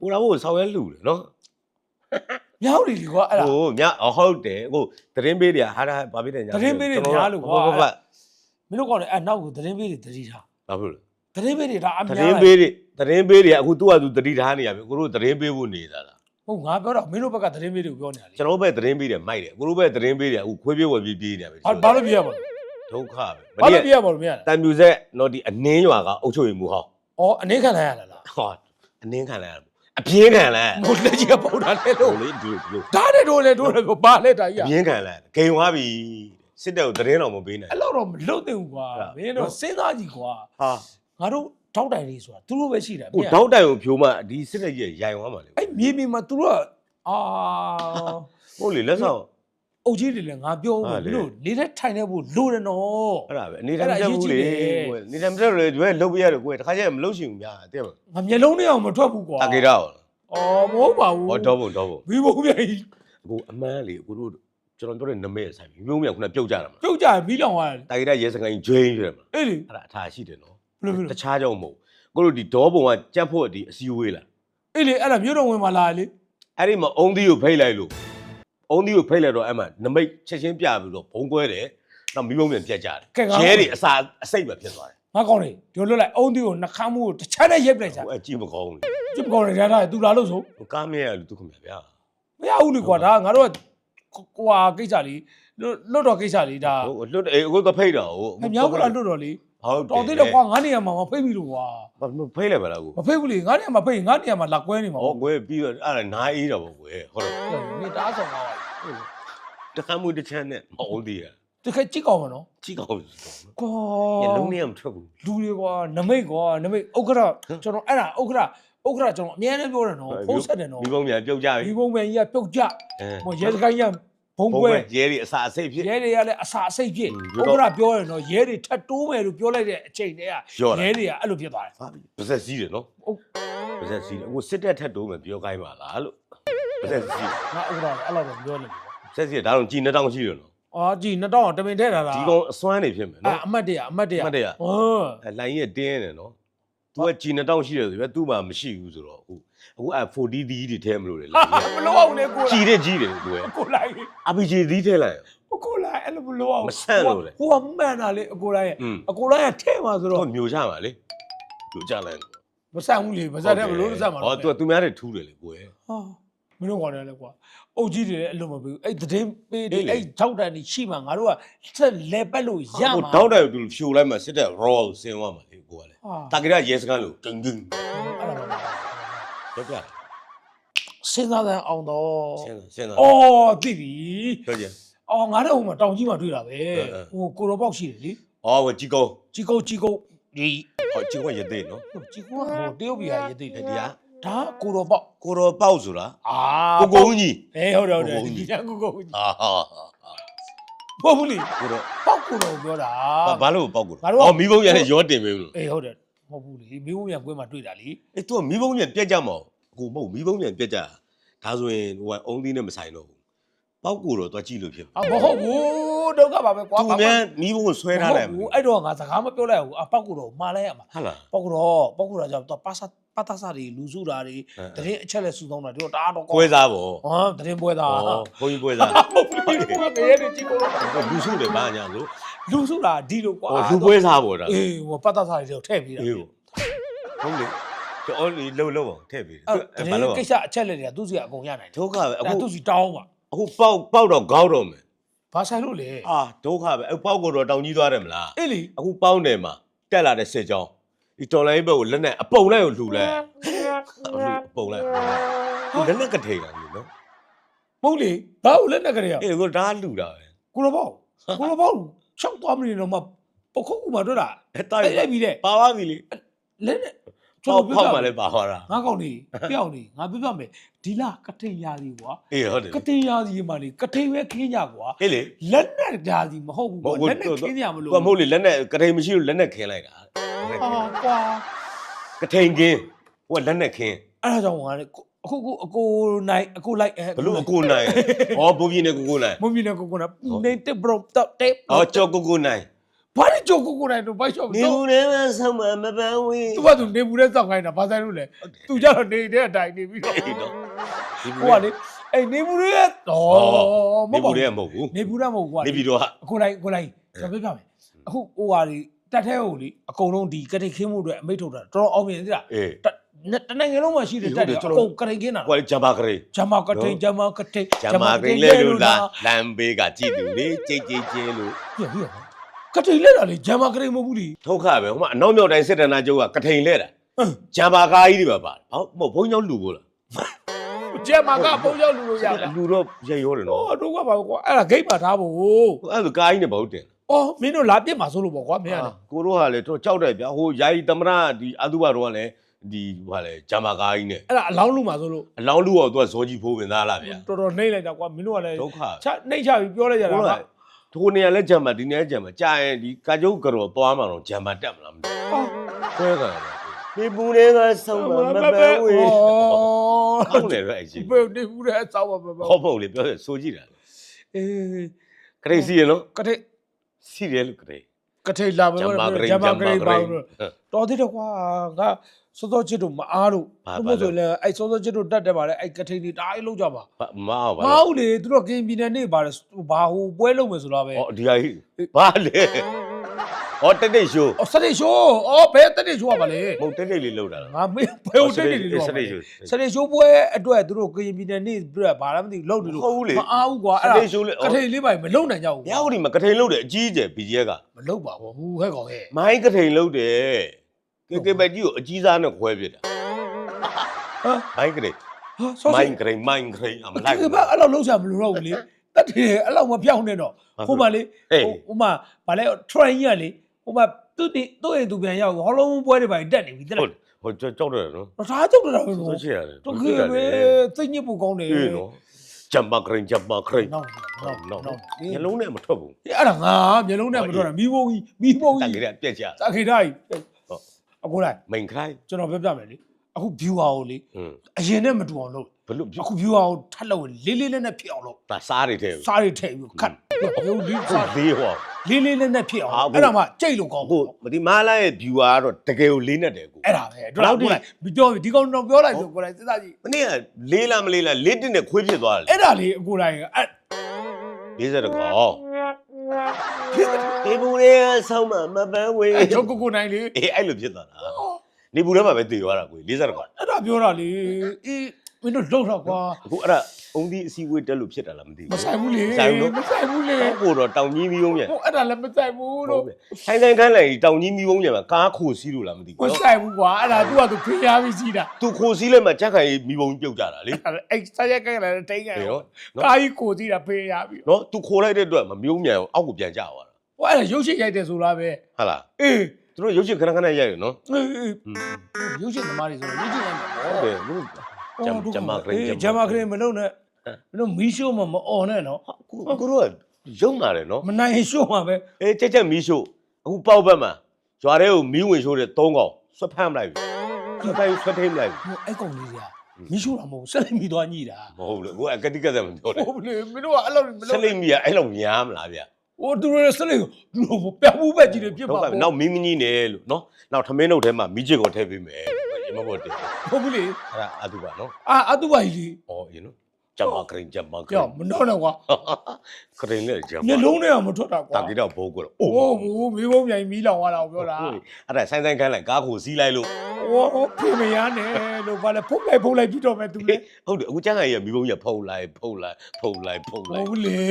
S1: ဘူရာဘောကိုဆောက်ရဲလှူတယ်နော်
S2: မြောက်နေလေကွာအဲ့ဒါ
S1: ဟိုညဟုတ်တယ်ဟိုသတင်းပေးတယ်ဟာဒါဘာဖြစ်တယ်ညာ
S2: သတင်းပေးတွေများလို့ကွာ
S1: ဘာဘာ
S2: မင်းတို့ကောင်လေအဲ့နောက်ကိုသတင်းပေးတွေတတိထား
S1: ဘာဖြစ်လဲ
S2: သတင်းပေးတွေဒါအ
S1: သ
S2: များ
S1: တရင်ပေးတွေသတင်းပေးတွေအခုသူ့ဟာသူတတိထားနေရပြီကိုတို့သတင်းပေးဖို့နေတာလား
S2: ဟုတ်ငါပြောတော့မင်းတို့ဘက်ကသတင်းပေးတွေကိုပြောနေတာလေ
S1: ကျွန်တော်ဘက်သတင်းပေးတယ်မိုက်တယ်ကိုတို့ဘက်သတင်းပေးတယ်အခုခွေးပြေးဝယ်ပြေးပြေးနေရပြီ
S2: ဘာဘာလို့ပြရမလဲ
S1: ဒုက္ခပဲ
S2: ဘာလို့ပြရမလဲမင်းက
S1: တန်မြူဆက်တော့ဒီအနင်းရွာကအုတ်ချုပ်ရင်မူဟောင်း
S2: ဩအနေခံလိုက်ရလားလား
S1: ဟောအနင်းခံလိုက်အပြင်းခံလိုက်
S2: မဟုတ်လက်ကြီးကပေါတာလဲ
S1: ဟို
S2: လို့
S1: လေဒီလိုဒီလို
S2: ဓာတ်တွေတို့လဲတို့လဲဘာလဲတာကြီး
S1: အ
S2: က
S1: ပြင်းခံလိုက်ဂိမ်သွားပြီစစ်တပ်ကိုသတင်းတော်မပေးနိုင်
S2: အဲ့လောက်တော့မလွတ်သင့်ဘူးကွာ
S1: ဟုတ်
S2: မင်းတို့စဉ်းစားကြည့်ကွာ
S1: ဟာ
S2: ငါတို့ ထောက်တိုင်လေးဆိုတာသူတို့ပဲရှိတယ်
S1: ဟိုတောက်တိုင်ကိုဖြိုးမှဒီစစ်တပ်ကြီးရိုင်သွားမှာလေ
S2: အဲ့မြေပြင်မှာသူတို့ကအာ
S1: ဟုတ်လေလက်ဆောင်
S2: အုတ်ကြီးတွေလည်းငါပြောဦးမယ်မင်းတို့နေတဲ့ထိုင်နေဖို့လိုတယ်နော်
S1: အဲ့ဒါပဲအနေတိုင်းမတက်ဘူးလေကိုယ်အနေတိုင်းမတက်လို့ဒီဘက်လုတ်ပြရတယ်ကိုယ်တခါကျရင်မလုတ်ရှင်ဘူးများတဲ့မ
S2: ငါမျက်လုံးနဲ့အောင်မထွက်ဘူးကွာ
S1: တာကေတော့
S2: အော်မဟုတ်ပါဘူး
S1: ဟောတော့ဘုံတော့ဘုံ
S2: မိဘုံပြန်ကြီး
S1: အခုအမှန်လေအခုတို့ကျွန်တော်ပြောတဲ့နမဲဆိုင်ပြီးမျိုးမြောက်ခုနပြုတ်ကြတာမလား
S2: ပြုတ်ကြပြီးလောင်သွားတယ်
S1: တာကေရရဲစကန်ကြီးဂျွင်းရတယ်မလား
S2: အေးလေ
S1: အဲ့ဒါအထာရှိတယ်နော်
S2: ဘယ် လိုဘယ်
S1: တ
S2: လို
S1: ခြားကြောင့်မဟုတ်ကိုတို့ဒီဒေါဘုံကကြက်ဖို့ဒီအစီအဝေးလား
S2: အေးလေအဲ့ဒါမြို့တော်ဝင်มาလာလေ
S1: အဲ့ဒီမှာအုံးသီးကိုဖိတ်လိုက်လို့အုံးသီးကိုဖိတ်လိုက်တော့အဲ့မှာနမိတ်ချက်ချင်းပြပြီးတော့ဘုံကွဲတယ်နောက်မိဘုံပြန်ပြတ်ကြတယ်ရဲတွေအစာအစိတ်ပဲဖြစ်သွားတယ်
S2: ငါကောင်းလေဒီလိုလွတ်လိုက်အုံးတီကိုနှခမ်းမှုကိုတစ်ချက်နဲ့ရိပ်ပလိုက်ချာ
S1: ဟိုအကြည့်မကောင်းဘူး
S2: ကျုပ်ကောင်းလေဒါထားသူလာလို့ဆို
S1: လေကားမရလူသူခင်ဗျာဗျာ
S2: မရဘူးလေကွာဒါငါတို့ကကွာကိစ္စလေးလွတ်တော်ကိစ္စလေးဒါ
S1: ဟိုလွတ်အေးအခုတော့ဖိတ်တော့ဟို
S2: အမြောက်ကလာလွတ်တော်လေး
S1: ဟုတ်
S2: တော်သေးတယ်ကွာငါနေရာမှာမဖိတ်ပြီလို့ကွာ
S1: ဖိတ်လိုက်ပါလားကို
S2: မဖိတ်ဘူးလေငါနေရာမှာဖိတ်ငါနေရာမှာလာကွဲနေမှာ
S1: ဟောကွယ်ပြီးတော့အဲ့ဒါနားအေးတော့ပေါ့ကွယ်ဟုတ်တော့
S2: နေတားဆောင်ပါပါ
S1: တခါမှုတစ်ချမ်းနဲ့မဟုတ်သေးရ
S2: တခက်ကြည့်ကောင်းမနော်
S1: ကြည့်ကောင်းပြီ
S2: ကွာ
S1: ညလုံးနဲ့မထွက်ဘူး
S2: လူတွေကွာနမိတ်ကွာနမိတ်ဥက္ခရကျွန်တော်အဲ့ဒါဥက္ခရဥက္ခရကျွန်တော်အများနဲ့ပြောတယ်နော်ဖုန်းဆက်တယ်နော်
S1: မိဘုံပြန်ပြုတ်ကြပြီ
S2: ဒီဘုံပဲကြီးကပြုတ်ကြ
S1: အဲ
S2: ဟိုရဲစကိုင်းရ ဘုံ
S1: ဘုံ
S2: ပွဲ
S1: ကွယ်ရဲတွေအစာအစိတ်ဖြစ်
S2: ရဲတွေကလည်းအစာအစိတ်ဖြစ်
S1: อืม
S2: ဥက္ခရပြောရင်တော့ရဲတွေထပ်တိုးမယ်လို့ပြောလိုက်တဲ့အချိန်တည်းက
S1: ရော့တာ
S2: ရဲတွေကအဲ့လိုဖြစ်သွားတယ်
S1: ဟာပါဇက်စီးတယ်နော်
S2: ဟုတ်
S1: ပါဇက်စီးတယ်အခုစစ်တက်ထက်တိုးမယ်ပြောခိုင်းပါလားလို့ပါဇက်စီး
S2: ငါဥက္ခရအဲ့လိုတော့ပြောနေပြီ
S1: ဇက်စီးဒါတော့ကြည်နှစ်တောင်ရှိတယ်နော်
S2: အာကြည်2000တမင်ထဲတာလား
S1: ဒီကောင်အစွမ်းနေဖြစ်မယ်
S2: အ
S1: နော်
S2: အမတ်တရအမတ်တရ
S1: အမှတ်တရ
S2: ဟမ်
S1: အဲလိုင်းရဲ့တင်းနေနော်သူကကြည်နှစ်တောင်ရှိတယ်ဆိုပြသူ့မှာမရှိဘူးဆိုတော့အခု အခုအဲ 4D သီးတွေထဲမလို့လေလိုင်းကြီး
S2: မလို့အောင်လေကို
S1: ကြည်တဲ့ကြီးတယ်ကိုယ်
S2: ကိုလိုက်
S1: RPG သီးထဲလိုက်
S2: ကိုလိုက်အဲ့လိုမလို့အောင်
S1: မဆန့်လို့လေ
S2: ဟိုကမှန်တာလေအကိုလိုက်ရဲ့
S1: อืม
S2: အကိုလိုက်ရဲ့ထဲမှာဆိုတော့
S1: တော့မျိုးကြပါလေမျိုးကြလိုက်
S2: မဆန်ဘူးလေမဆန်တဲ့ဘလို့စမ်းမှာ
S1: ဟောသူကသူများတွေထူးတယ်လေကိုယ်
S2: ဟာမင်းတို့ကောင်တယ်လေကွာအုတ်ကြီးတွေလည်းအလုံးမပေးဘူးအဲ့သတင်းပေး
S1: အေး
S2: တယ်
S1: လေ
S2: အဲ့ထောက်တန်ကြီးရှိမှငါတို့ကဆက်လဲပက်လို့ရ
S1: ဟို
S2: မှာ
S1: တောင်းတယ်သူဖြိုလိုက်မှစစ်တဲ့ raw ဆင်းသွားမှာလေကိုယ်ကလေ
S2: ဟာ
S1: တာကိရရဲစကန်လို့ဂင်းဂင်း
S2: အဲ့ဒါပါ
S1: ပြောပြတယ်
S2: စဉ်းစားတဲ့အောင်တော့
S1: ဆင်းဆင်းတာ
S2: အော်သိပြီ
S1: ပြောကြ
S2: အော်ငါတို့ဟိုမှာတောင်ကြီးမှာတွေ့တာပဲ
S1: အဲအဲ
S2: ဟိုကိုရောပေါက်ရှိတယ်လေ
S1: အော်ဝជីကော
S2: ជីကုတ်ជីကုတ်ဒီ
S1: ဟောជីကောရသေးနော်
S2: ជីကုတ်ကဟိုတရုတ်ပြည်ဟာရသေးတယ်
S1: ဒီဟာ
S2: ဒါကိုရောပေါက်
S1: ကိုရောပေါက်ဆိုတာ
S2: အာ
S1: ကိုကိုဦးကြီး
S2: အေးဟုတ်တယ်ဟုတ်တယ်
S1: ကိုကိုကြီး
S2: ဒီကကိုကိုကြီး
S1: အာဟာ
S2: ဟုတ်ဘူးလေ
S1: ကိုရော
S2: ပေါက်ကိုရောပြောတာ
S1: ဘာဘာလို့ပေါက်ကို
S2: ငါတို့က
S1: အော်မိဘုံရနဲ့ရောတင်မင်းလို့
S2: အေးဟုတ်တယ်မ ဟုတ်ဘူးလေမိဘမြန်ကွင်းမှာတွေ့တာလေ
S1: အေး तू ကမိဘုံပြန်ပြက်ကြမှာအခုမဟုတ်မိဘုံပြန်ပြက်ကြဒါဆိုရင်ဟိုကအုံးသီးနဲ့မဆိုင်တော့ဘူးပေါက်ကိုတော့သွားကြည့်လို့ဖြစ်
S2: အာမဟုတ်ဘူးဒုက္ခပါပဲကွာ
S1: သူမြန်မိဘုံဆွဲထားလိုက်
S2: ဘူးအဲ့တော့ငါစကားမပြောလိုက်ဘူးအပေါက်ကိုတော့မှားလိုက်ရမှာ
S1: ဟာလား
S2: ပေါက်ကိုတော့ပေါက်ကိုတော့ကြောင့်တော့ပါစာပတ်သားစာတွေလူစုတာတွေ
S1: အဲ
S2: တရင်အချက်လက်စုဆောင်တာတို့တအားတော့
S1: ပွဲစားပေါ့
S2: ဟမ်တရင်ပွဲသား
S1: ဩဘုံကြီးပွဲစား
S2: ဟုတ်ပြီကွာငရဲတွေကြည့်ကိုတော့
S1: လူစုတယ်ဘာညာလို့
S2: လူစုတာဒီလိုကွာ
S1: ဩလူပွဲစားပေါ့ဒါ
S2: အေးဟိုပတ်သားစာတွေတော့ထည့်ပြီးတာ
S1: အေးဟုတ်လေကျော်လီလှုပ်လှုပ်အောင်ထည့်ပေး
S2: အဲ့တ
S1: တယ်
S2: ရင်
S1: ဘာလို့
S2: ကိစ္စအချက်လက်တွေကသူ့စီကအကုန်ရနိုင်တယ်
S1: ဒုက္ခပဲ
S2: အဲ့
S1: အခု
S2: သူ့စီတောင်းပါ
S1: အခုပေါက်ပေါက်တော့ခေါက်တော့မယ်
S2: ဘာဆိုင်လို့လဲ
S1: အာဒုက္ခပဲအခုပေါက်ကိုတော့တောင်ကြီးသွားတယ်မလား
S2: အေးလေ
S1: အခုပေါင်းတယ်မှာတက်လာတဲ့စစ်ကြောင်းဒီတော်လိုင်းဘက်ကိုလက်နဲ့အပုံလိုက်ကိုလှူလဲအပုံလိုက်ဒီလက်နဲ့ကထိန်လာပြီနော်
S2: မဟုတ်လေဘာလို့လက်နဲ့ကြရ
S1: အေးကိုဒါလှူတာပဲ
S2: ကိုရပေါ့ကိုရပေါ့ ချောက်သွားမနေတော့မှပခုတ်ကူမှာတွေ့တာ
S1: အဲတိုက်
S2: အဲ့လိုက်ပြီးတဲ့
S1: ပါပါပြီလေ
S2: လက်နဲ့
S1: ပေါက်ပေါက်မှလည်းပါသွားတာ
S2: ငါကောင်နေပြောင်းနေငါပြပြမယ်ဒီလားကထိန်ရာစီကွာ
S1: အေးဟုတ်တယ်
S2: ကထိန်ရာစီမှာလေကထိန်ပဲခင်းကြကွာ
S1: အေးလေ
S2: လက်နဲ့ရာစီမဟုတ်ဘူးကွာလက်နဲ့ခင်းကြမလို့
S1: သူကမဟုတ်လေလက်နဲ့ကထိန်မရှိလို့လက်နဲ့ခင်းလိုက်တာ
S2: ဟာကွာ
S1: ကထိန်ခင်းဟိုကလက်နဲ့ခင်း
S2: အဲ့ဒါကြောင့်ငါလေ အခုအခုအကိုနိုင်အကိုလိုက်အဲ
S1: ဘလို့အကိုနိုင်ဩဘိုးကြီးနဲ့ကိုကိုနိုင်
S2: မမီနဲ့ကိုကိုနာနေတက်ဘရောတော့တက်
S1: ဩကြောကိုကိုနိုင်
S2: ဘာလို့ကြောကိုကိုနိုင်တော့ဘိုက်ရှော့
S1: နေ
S2: တော့
S1: ဦးနဲ့မဆောင်မမပန်းဝေး
S2: သူကသူနေဘူးတဲ့စောင့်ခိုင်းတာဘာဆိုင်လို့လဲသူကြတော့နေတဲ့အတိုင်းနေပြီးတော့
S1: အေးတော့ဒီ
S2: ဟိုကလေအဲ့နေဘူးရဲ့တော့မ
S1: နေ
S2: ဟုတ်ပါ
S1: ဘူး
S2: ဘူး
S1: တဲ့မဟုတ်ဘူး
S2: နေဘူးရမဟုတ်ကွာ
S1: နေပြီးတော့ဟာ
S2: အခုလိုက်အခုလိုက်ကျွန်တော်ပြောပြမယ်အခုဟိုဟာဒီတက်ထဲကိုလေအကုန်လုံးဒီကတိခင်းမှုအတွက်အမိတ်ထုတ်တာတော်တော်အောင်မြင်သေးလား
S1: အေး
S2: တနိုင်ငံလုံးမှာရှိတဲ့တက်တွေအကုန်ကတိခင်းတာ
S1: ကွာဂျမ်ဘာကလေး
S2: ဂျမကတိဂျမကတိ
S1: ဂျမ်ဘာကလေးလဲလို့လားလမ်းဘေးကကြည့်သူလေကြိတ်ကြိတ်ကျဲလို့
S2: ပြပြကတိလဲတာလေဂျမကတိမဟုတ်ဘူးလေ
S1: ထုတ်ခပဲဟိုမှာအနောက်မြောက်တိုင်းစစ်တနာကျုပ်ကကထိန်လဲတာဂျမ်ဘာကားကြီးတွေပါပါဟောမဟုတ်ဘုံကြောင့်လူကိုလား
S2: ဂျမကပုံရောက်လူလို့ရလား
S1: လူတော့ရရောတယ်နော်
S2: ဟောတို့ကပါကွာအဲ့ဒါဂိတ်မှာထားဖို့
S1: အဲ့ဒါကားကြီးနဲ့ဘာလို့တင်
S2: အော်မင်းတို့လာပြစ်မှာဆိုလို့ပေါ့ကွာမင်းကလေ
S1: ကိုတို့ဟာလေတော့ကြောက်တယ်ဗျာဟိုယာယီသမရဒီအတုဘတော့ကလည်း ဒီဘာလဲဂျမ်မာကားကြီးနဲ့
S2: အဲ့ဒါအလောင်းလူမှာဆိုလို့
S1: အလောင်းလူတော့သူကဇောကြီးဖိုးဝင်သားလားဗျာ
S2: တော်တော်နှိမ့်လိုက်တာကွာမင်းတို့ကလည်း
S1: ဒုက္ခ
S2: ချနှိမ့်ချပြီးပြောလိုက်ကြတာ
S1: ဟုတ်
S2: က
S1: လားထိုနေရာလဲဂျမ်မာဒီနေရာဂျမ်မာကြာရင်ဒီကာကျုပ်ကတော့သွားမှာတော့ဂျမ်မာတက်မလားမသိ
S2: ဟာ
S1: ဘူးဆွဲကြတယ်ဒီပူတွေကဆောင်းမမပန်းဝေးကောင်းတယ်အဲ့ကြီး
S2: ဘယ်နေဘူးတဲ့အသောပါဘ
S1: ဟောဖို့လေပြောရဆိုကြည့်တာ
S2: အေး
S1: ခရိစီရနော်
S2: ကတိတ်
S1: စီတယ်လို့ခရိ
S2: ကထိတ်လာမ
S1: ဂျမ်
S2: လို့
S1: မာဂရိ
S2: ဂျမ်မာဂရိပါလို့
S1: ဟမ်
S2: တော်သေးတယ်ကွာငါစောစောချစ်တို့မအားလို့
S1: ဘာ
S2: သူ
S1: ဘာ
S2: မို့ဆိုရင်လည်းအဲ့စောစောချစ်တို့တတ်တယ်ပါလေအဲ့ကထိတ်တွေတအားလုံးကြပါ
S1: ဘာမအောင်ပါ
S2: မဟုတ်လေသူတို့ကင်းပြည်နယ်နေပါတယ်ဘာဟိုပွဲလုံးမယ်ဆိုတော့ပဲ
S1: ဟောဒီဟာကြီးဘာလဲ ဟောတက်တက်ရှိုး
S2: အော်စတိတ်ရှိုးအော်ဘယ်တက်တက်ရှိုးရပါလေ
S1: မဟုတ်တက်တက်လေးလောက်တာလား
S2: ငါမေးဘယ်ဟိုတက်တက်လေးလို့
S1: စတိတ်ရှိုး
S2: စတိတ်ရှိုးပွဲအတွက်သူတို့ကင်းပြည်နယ်နေပြဘာလဲမသိလို့လို့
S1: ဟုတ်ဘူးလေ
S2: မအားဘူးကွာ
S1: စ
S2: အဲ့
S1: တိ
S2: ဒါ
S1: တ်ရှိုးလေ
S2: ကထိတ်လေးပါမလုံနိုင်ကြဘူး
S1: မြောက်ဒီမှာကထိန်လောက်တယ်အကြီးကျယ် BGF က
S2: မလုံပါဘူးဟဲ့ကောင်ဟဲ့
S1: မိုင်းကထိန်လောက်တယ်ကေကေဘက်ကြီးကိုအကြီးစားနဲ့ခွဲပြစ်တာ
S2: ဟမ်
S1: မိုင်းကထိန်
S2: ဟာစော
S1: မို
S2: စော
S1: င်းကထိန်မိုင်းကထိန်အမ
S2: မ
S1: လို
S2: လိုက်က်ဘူးအဲ့လိုလုံးချမလို့တော့ဘူးလေတက်တယ်အဲ့လိုမပြောင်းနဲ့တော့ဟိုမှာလေ
S1: ဟေး
S2: ဟိုမှာဗာလဲ train ရလေ ဟိုမှာသူတိသူ့အိမ်သူပြန်ရောက်ဟောလုံးပွဲတွေပါတက်နေပြီတဲ့
S1: ဟုတ်ဟိုကြောက်ကြောက်တယ်နော်
S2: တော့ဒါကြောက်တော့ပဲ
S1: ဆိုချင်ရတယ်
S2: တော့ခေပဲသိညစ်ဖို့ကောင်းတယ်
S1: အေးနော်ဂျမ်မာကရင်ဂျမ်မာကရင်
S2: နောက်နောက်
S1: နော်
S2: နောက်
S1: ညလုံးနဲ့မထွက်ဘူး
S2: အဲ့ဒါငါမျိုးလုံးနဲ့မတော်တာမီးဘုံကြီးမီးဘုံ
S1: တက်
S2: ကြီး
S1: ကြရပြက်ကြ
S2: စာခေတိုင်း
S1: ဟုတ်
S2: အခုလိုက်
S1: မိန်ခိုင်း
S2: ကျွန်တော်ပြောပြမယ်လေအခု viewer ကိုလေ
S1: อืม
S2: အရင်နဲ့မတူအောင်လုပ်
S1: ဘလို့
S2: အခု viewer ကိုထပ်လို့လေးလေးနဲ့နဲ့ဖြစ်အောင်လုပ်
S1: ဒါစားတွေထဲ
S2: စားတွေထည့်ပြီးခတ် ရုပ်လေး
S1: ဟု
S2: စား
S1: တ်သေးဟော
S2: လေးလေးနဲ့နဲ့ဖြစ်အောင်
S1: ဟာအခု
S2: အဲ့ဒါမှကြိတ်လို့ကောင်း
S1: ကိုဒီမားလာရဲ့ viewer ကတော့တကယ်ကိုလေးနဲ့တယ်ကို
S2: အဲ့ဒါပဲတို့တော့ကိုလိုက်ပြောပြီဒီကောင်တော့ပြောလိုက်ဆိုကိုလိုက်စဉ်းစားကြည့်
S1: မနေ့ကလေးလားမလေးလားလေးတင်နဲ့ခွေးဖြစ်သွားတယ်
S2: အဲ့ဒါလေးအကိုလိုက်အဲ့
S1: 40တကောဒီဘူးလေးဆောင်းမမပန်းဝေး
S2: အဲ့ချုပ်ကိုကိုနိုင်လေ
S1: အေးအဲ့လိုဖြစ်သွားတာနေဘူးထဲမှာပဲတည်သွားတာကို40တကော
S2: အဲ့ဒါပြောတာလေအေး မင်းတို့လှုပ်တော့ကွာ
S1: အခုအဲ့ဒါအုံဒီအစည်းအဝေးတက်လို့ဖြစ်တာလားမသိ
S2: မ
S1: ဘူး
S2: ဆိုင်ဘူးလေ
S1: ဆိုင်ဘူး
S2: မဆိုင်ဘူးလေ
S1: ကိုတော့တောင်ကြီးမီးုံပြန်
S2: ဟိုအဲ့ဒါလည်းမဆိုင်ဘူး
S1: ဟု
S2: လို့
S1: တ်ပြီဆိုင်ဆိုင်ခန်းလိုက်တောင်ကြီးမီးုံပြန်မှာကားခိုစီးလို့လားမသိ
S2: မ
S1: ဘူး
S2: ဆိုင်ဘူးကွာအဲ့ဒါသူ့ကသူဖေးရပြီးစီးတာ
S1: သူခိုစီးလိုက်မှချက်ခိုင်မီးုံပြုတ်ကြတာလေ
S2: အဲ့ဆက်ရက်ကလည်းတိတ်ကန်
S1: ဟေး
S2: ရော
S1: နော်
S2: ကာကြီးကိုစီးတာဖေးရပြီး
S1: နော်သူခိုလိုက်တဲ့အတွက်မမျိုးမြန်အောက်ကိုပြန်ကြသွားတာ
S2: ဟိုအဲ့ဒါရုပ်ရှင်ရိုက်တယ်ဆိုလားပဲ
S1: ဟုတ်လား
S2: အေး
S1: သူတို့ရုပ်ရှင်ခဏခဏရိုက်ရနော်
S2: အေးအေး
S1: อืม
S2: ရုပ်ရှင်သမားတွေဆိုတော့ရုပ်ရှင်ရိုက်မှာ
S1: ဟုတ်တယ်သူ ဂျမ်ဂျမ်မာဂရင်း
S2: ဂျမ်မာဂရင်းမလုံးနဲ့မင်းတို့မီးရှိုးမှာမအော်နဲ့နော်
S1: ကိုကိုတို့ကရုံမာတယ်နော်
S2: မနိုင်ရင်ရှိုးမှာပဲ
S1: အေးချက်ချက်မီးရှို့အခုပေါက်ဘက်မှာဂျွာထဲကိုမီးဝင်ရှို့တဲ့၃កောင်ဆွတ်ဖမ်းမလိုက်ဘူးဆွတ်တိုင်းဆွတ်ထိမလိုက်ဘူး
S2: ဟိုအဲ့ကောင်လေးကမီးရှိုးတာမဟုတ်ဆက်လိုက်မိသွားညိတာ
S1: မဟုတ်ဘူးလေအခုအကတိကသက်မပြောတယ်
S2: ဟုတ်လေမင်းတို့ကအဲ့လိုမ
S1: ဆက်
S2: လုပ်
S1: လိမ့်မီကအဲ့လိုများမလားဗျ
S2: ဟိုသူတို့ဆက်လိုက်သူတို့ပြတ်ဘူးပဲကြည့်တယ်ပြစ်
S1: ဟုတ်
S2: ပါ
S1: ကဲ့နောက်မီးမကြီးနဲ့လို့နော်နောက်ထမင်းနှုတ်ထဲမှာမီးချစ်ကိုထည့်ပေးမယ်ရ မဟုတ်တယ်
S2: ဟုတ်ဘူးလေ
S1: အဲ့ဒါအတူပါနော်
S2: အာအတူပါကြီးလေ
S1: အော်ရေနော်ဂျမ်မာခရင်ဂျမ်မာခရ
S2: င်ကြော
S1: က်
S2: မနှောနဲ့ကွာ
S1: ခရင်လေဂျမ်
S2: မာမျိုးလုံးနဲ့အောင်မထွက်တာကွာ
S1: တာကီတော့ဘိုးကွာ
S2: အိုးဘူးမိဘုံမြိုင်မီးလောင်သွားတာကိုပြောတာ
S1: အဲ့ဒါဆိုင်းဆိုင်းခိုင်းလိုက်ကားကိုစီးလိုက်လို့
S2: ဟောဖေမရနဲ့လို့ဘာလဲဖုတ်လိုက်ဖုတ်လိုက်ကြည့်တော့မယ်သူလေ
S1: ဟုတ်တယ်အခုကျန်ခိုင်ရမိဘုံရဖုတ်လိုက်ဖုတ်လိုက်ဖုတ်လိုက်ဖုတ်လိုက်ဟုတ်
S2: လေ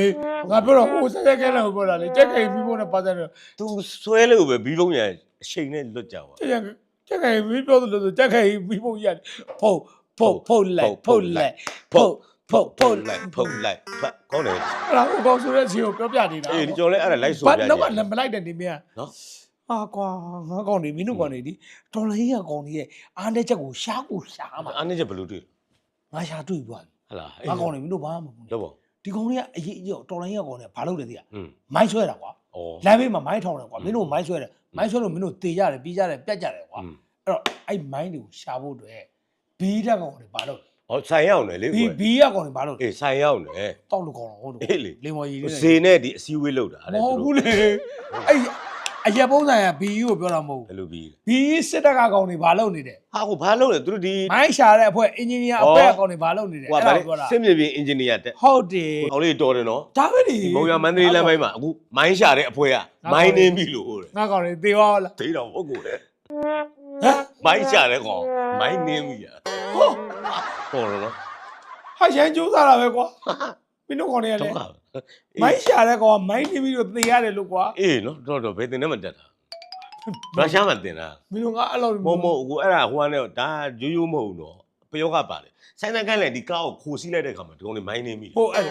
S2: ငါပြောတော့ဟိုဆိုင်းဆိုင်းခိုင်းလိုက်ကိုပြောတာလေကြက်ခိုင်မိဘုံနဲ့ပါစတယ်
S1: သူဆွဲလို့ပဲမိဘုံရအချိန်နဲ့လွတ်ကြပါ
S2: ကျန် ကြက်ကဲမီးပြောသလိုဆိုကြက်ကဲမီးဘုံကြီးဖုတ်ဖုတ်ဖုတ်လိုက်ဖုတ်လိုက်ဖုတ်ဖုတ်ဖုတ်လိုက်
S1: ဖုတ်လိုက်ဖတ်ကောင်းတယ်
S2: အဲ့ဒါဟိုကောင်ဆိုတဲ့ခြေကိုပြောပြနေတာ
S1: အေးဒီကြော်လဲအဲ့ဒါလိုက်ဆို
S2: ဘာ
S1: ပြကြ
S2: တော့ကလည်းမလိုက်တဲ့နေမင်း
S1: နော်
S2: အာကွာငါကောင်နေမင်းတို့ကောင်နေဒီတော်လိုင်းရကောင်နေရဲ့အားတဲ့ချက်ကိုရှားကိုရှားမှာ
S1: အားနေချက်ဘယ်လိုတွေ့
S2: ငါရှားတွေ့သွားပြီ
S1: ဟလား
S2: ငါကောင်နေမင်းတို့ဘာမှမဟုတ်ဘူး
S1: တော့ပေါ့
S2: ဒီကောင်လေးကအရေးအကြီးတော်လိုင်းရကောင်နေဘာလုပ်လဲသိရ
S1: อืม
S2: မိုင်းဆွဲတာကွာ
S1: ဩ
S2: လမ်းဘေးမှာမိုင်းထောင်တယ်ကွာမင်းတို့မိုင်းဆွဲတယ် မိုင်းဆွဲလို့မင်းတို့တေကြတယ်ပြီးကြတယ်ပြတ်ကြတယ်ကွာ
S1: อืม
S2: အဲ့တော့အဲ့မိုင်းတွေကိုရှာဖို့အတွက်ဘီးတက်ကောင်တွေဘာလုပ်
S1: ဩဆိုင်ရောက်တယ်လေ
S2: ဘီး
S1: ကွယ်
S2: ဘီးရကောင်တွေဘာလုပ်
S1: အေးဆိုင်ရောက်တယ်
S2: တောက်လို့ကောင်တော့ဟုတ်တယ်
S1: အေးလေ
S2: လင်မော်ကြီးလေး
S1: ဇေနဲ့ဒီအစည်းအဝေးလောက်တာ
S2: မဟုတ်ဘူးလေအဲ့ အရက်ပုံးဆိုင်ကဘီးကိုပြောတာမဟုတ်
S1: ဘယ်လိုပြီး
S2: ဘူးဘီးစစ်တပ်ကကောင်တွေဘာလုပ်နေတယ်
S1: ဟာကိုဘာလုပ်လဲသူတို့ဒီ
S2: မိုင်းရှာတဲ့အဖွဲ့အင်ဂျင်နီယာအဖွဲ့အကောင်တွေဘာလုပ်နေတယ်
S1: ဟို
S2: အဲ့
S1: ဗာ
S2: ဒါ
S1: လေ
S2: ကိုပြောတာ
S1: စစ်မြေပြင်အင်ဂျင်နီယာတက်
S2: ဟုတ်တယ်
S1: အောင်လေးတော်တယ်နော်
S2: ဒါပဲလေ
S1: ဒီမုံရမန္တလေးလမ်းပိုင်းမှာအခုမိုင်းရှာတဲ့အဖွဲကမိုင်းနေပြီလို့တဲ့
S2: ငါကောင်တွေသေသွားလား
S1: သိတော့ဟုတ်ကိုလေ
S2: ဟမ်
S1: မိုင်းရှာတဲ့ကောင်မိုင်းနေပြီอ่ะ
S2: ဟော
S1: ဟောတော့နော်
S2: ဟာရန်ကျိုးစားတာပဲကွာမ င်းတို့ကောင်တွေက
S1: ဒု
S2: လေ
S1: က္ခ
S2: မိုင်းရှာတဲ့ကောင်ကမိုင်းနေပြီးတော့သေရတယ်လို့ကွာ
S1: အေးနော်တော့တော့ဘယ်တင်နဲ့မတက်တာရုရှားမှာတင်တာ
S2: မင်းတို့ကအဲ့လို
S1: မဟုတ်မဟုတ်အခုအဲ့ဒါဟိုကနေဒါရိုးရိုးမဟုတ်တော့ပယောကပါတယ်ဆိုင်ဆိုင်ကန်းလည်းဒီကားကိုခိုစီးလိုက်တဲ့ခါမှာဒီကောင်လေးမိုင်းနေမိတယ်
S2: ဟိုအဲ့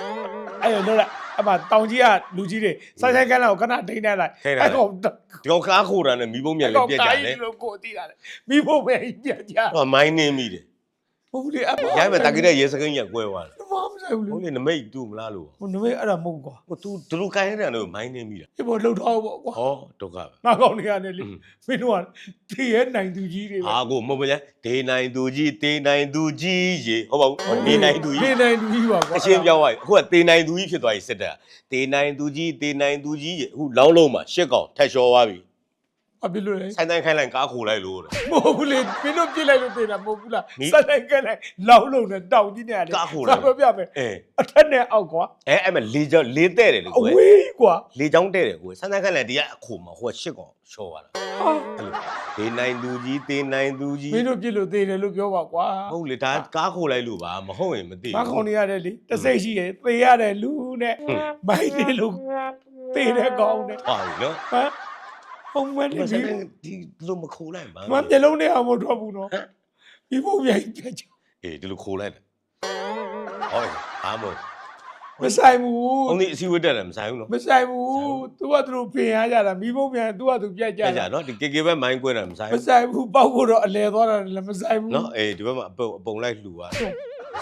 S2: အဲ့လောလိုက်အမတောင်ကြီးကလူကြီးတွေဆိုင်ဆိုင်ကန်းလာကိုခဏဒိန်းနေလိုက်
S1: ထိန်းလိုက်
S2: ကောင်
S1: ဒီကောင်ကားခိုတာနဲ့မိဘုံမြန်လေးပြက်ကြတယ်
S2: လို့ကိုတီးတာလေမိဖို့ပဲပြက်ကြ
S1: ဟောမိုင်းနေမိတယ်
S2: ဟုတ်ဘူးလေအမ
S1: ရိုက်မဲ့တာကိတဲ့ရေစကိန်းကြီးကွဲသွားတယ်
S2: ဘာ မှမဆိုင်ဘူးလေ
S1: ဟုတ်လေနမိတ်တူမလားလို့
S2: ဟိုနမေအဲ့ဒါမဟုတ်ကွာ
S1: ဟို तू ဒလူကိုင်းတဲ့တော့မိုင်းနေမိတာ
S2: ဒီပေါ်လှုပ်တော့ပေါ့ကွာ
S1: ဟောဒုက္ခပဲ
S2: ငါကောင်တွေကနေလေမင်းတို့ကတည်ရဲ့နိုင်သူကြီးတွေပဲ
S1: အာကိုမဟုတ်ပါနဲ့ဒေနိုင်သူကြီးတေနိုင်သူကြီးရေဟုတ်ပါဘူးဒေနိုင်သူ
S2: နေ
S1: ကြီး
S2: နိုင်သူကြီးပါကွာ
S1: အရှင်းပြောင်းသွားပြီအခုကတေနိုင်သူကြီးဖြစ်သွားပြီစစ်တပ်တေနိုင်သူကြီးတေနိုင်သူကြီးရေအခုလောင်းလုံးမှာရှစ်ကောင်ထက်လျှော်သွားပြီ
S2: အပြစ်လို့လေ
S1: ဆိုင်တိုင်းခိုင်းလိုက်ကားခိုလိုက်လို့တဲ့
S2: မဟုတ်ဘူးလေမင်းတို့ပြစ်လိုက်လို့တည်တာမဟုတ်ဘူးလား
S1: နီး
S2: စက်တိုက်ကလိုက်လောက်လုံးနဲ့တောင်ကြီးနဲ့လေ
S1: ကားခိုလိုက်
S2: ငါပြောပြမယ်
S1: အဲ
S2: အထက်နဲ့အောက်ကွာ
S1: အဲအဲ့မဲ့လေးချောင်းလေးတဲ့တယ်လေ
S2: အ
S1: ကိုယ်
S2: ဝေးကွာ
S1: လေးချောင်းတဲ့တယ်ကိုယ်ဆိုင်တိုင်းခိုင်းလိုက်ဒီကအခုမှာဟိုကရှစ်ကောင်လျှော်သွားတာ
S2: ဟာ
S1: အဲ့လိုဒေနိုင်သူကြီးတေနိုင်သူကြီး
S2: မင်းတို့ပြစ်လို့တည်တယ်လို့ပြောပါကွာ
S1: ဟုတ်လေဒါကားခိုလိုက်လို့ပါမဟုတ်ရင်မသိ
S2: ငါကောင်တွေရတယ်လေတစိတ်ရှိရသေရတယ်လူနဲ့မိုင်းနေလို့သေတဲ့ကောင်နဲ့
S1: ဟာနော်
S2: ဟမ် ဟုတ်မယ်
S1: ဒီ
S2: လေ
S1: ဆိုင်တိုင်းဒီလိုမခိုလိုက်ပါ
S2: မမျက်လုံးနဲ့အောင်မထွက်ဘူးနော်ဒီဘုံမြိုင်ပြချင်
S1: အေးဒီလိုခိုလိုက်တယ်ဟုတ်အားမို့
S2: မဆိုင်ဘူးုံ
S1: ဒီအစည်းဝေးတက်တယ်မဆိုင်ဘူးနော်
S2: မဆိုင်ဘူးသူကသူတို့ပြင်ရကြတာမိဘုံမြိုင်သူကသူပြက်ကြ
S1: ကြကြ
S2: တာ
S1: နော်ဒီကေကေပဲမိုင်းကွဲတယ်မဆိုင်
S2: မ
S1: ဘူး
S2: ဆိုင်ဘူးပောက်ဖို့တော့အလဲသွားတာလည်းမဆိုင်ဘူး
S1: နော်အေးဒီဘက်မှာအပုံအပုံလိုက်လှူသွားတယ်